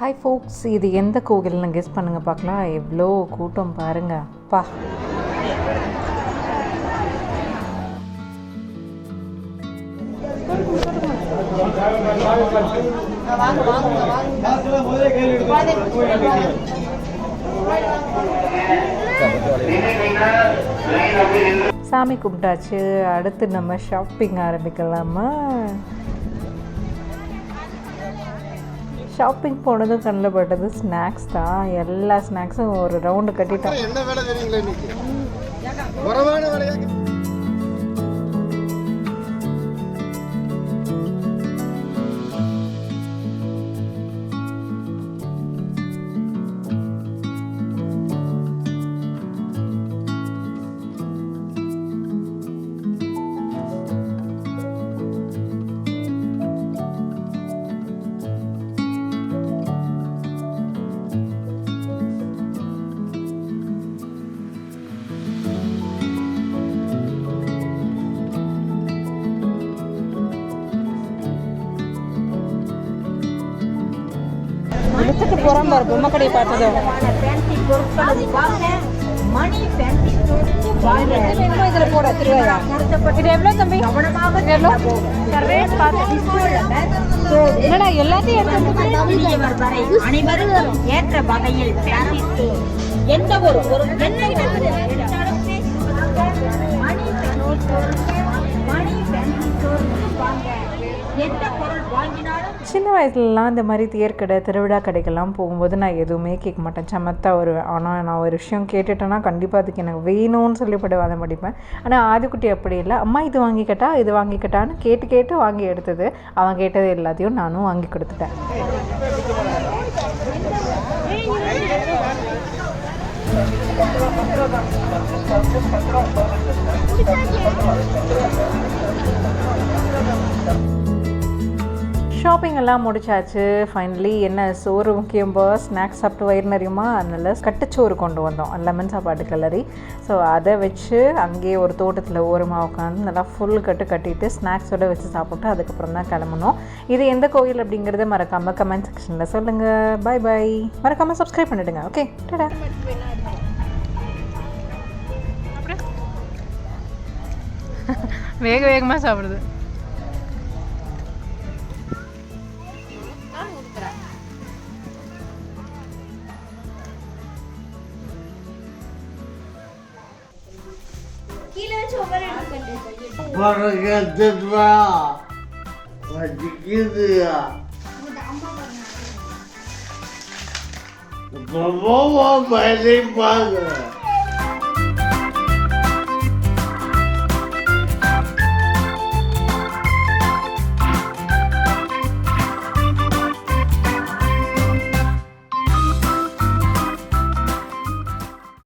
Hi ஃபோக்ஸ் இது எந்த கோவில்னு கெஸ் பண்ணுங்கள் பார்க்கலாம். எவ்வளோ கூட்டம் பாருங்க. பா. சாமி கும்பிட்டாச்சு. அடுத்து நம்ம ஷாப்பிங் ஆரம்பிக்கலாமா? ஷாப்பிங் போனதும் கண்ணில் பட்டது ஸ்நாக்ஸ் தான். எல்லா ஸ்நாக்ஸும் ஒரு ரவுண்டு கட்டிட்டோம். என்ன வேலை தெரியுங்களா இன்னைக்கு குறைவான வேலையா பாரு பொம்மை கடையை பார்த்ததோ போட திருவாயா இது எவ்வளோ தம்பி? எவ்வளோ என்னடா எல்லாத்தையும் அனைவரும் ஏற்ற வகையில் எந்த ஒரு எந்த சின்ன வயசுலலாம் இந்த மாதிரி தேர்க்கடை திருவிழா கடைக்கெல்லாம் போகும்போது நான் எதுவுமே கேட்க மாட்டேன். சமத்தா வருவேன் ஆனால் நான் ஒரு விஷயம் கேட்டுட்டேன்னா கண்டிப்பாக அதுக்கு எனக்கு வேணும்னு சொல்லிப்பட்டு வாதம் படிப்பேன் ஆனால் ஆதிக்குட்டி அப்படி இல்லை. அம்மா இது வாங்கிக்கட்டா இது வாங்கிக்கட்டான்னு கேட்டு கேட்டு வாங்கி எடுத்தது. அவன் கேட்டது எல்லாத்தையும் நானும் வாங்கி கொடுத்துட்டேன். ஷாப்பிங் எல்லாம் முடிச்சாச்சு. ஃபைனலி என்ன சோறு முக்கியம்போ ஸ்நாக்ஸ் சாப்பிட்டு வயிறு நிறையுமா? அதனால் கட்டுச்சோறு கொண்டு வந்தோம். லெமன் சாப்பாடு கிளறி ஸோ அதை வச்சு அங்கேயே ஒரு தோட்டத்தில் ஓரமாக உட்காந்து நல்லா ஃபுல் கட்டு கட்டிட்டு ஸ்நாக்ஸோட வச்சு சாப்பிட்டு அதுக்கப்புறம் தான் கிளம்பணும் இது எந்த கோயில் அப்படிங்கிறத மறக்காமல் கமெண்ட் செக்ஷனில் சொல்லுங்கள் பை பை மறக்காமல் சப்ஸ்கிரைப் பண்ணிடுங்க ஓகே டடா வேக வேகமாக சாப்பிடுது. பறக்கத்துப்பா வலிக்குதுயா பாபா வேலை பாருங்க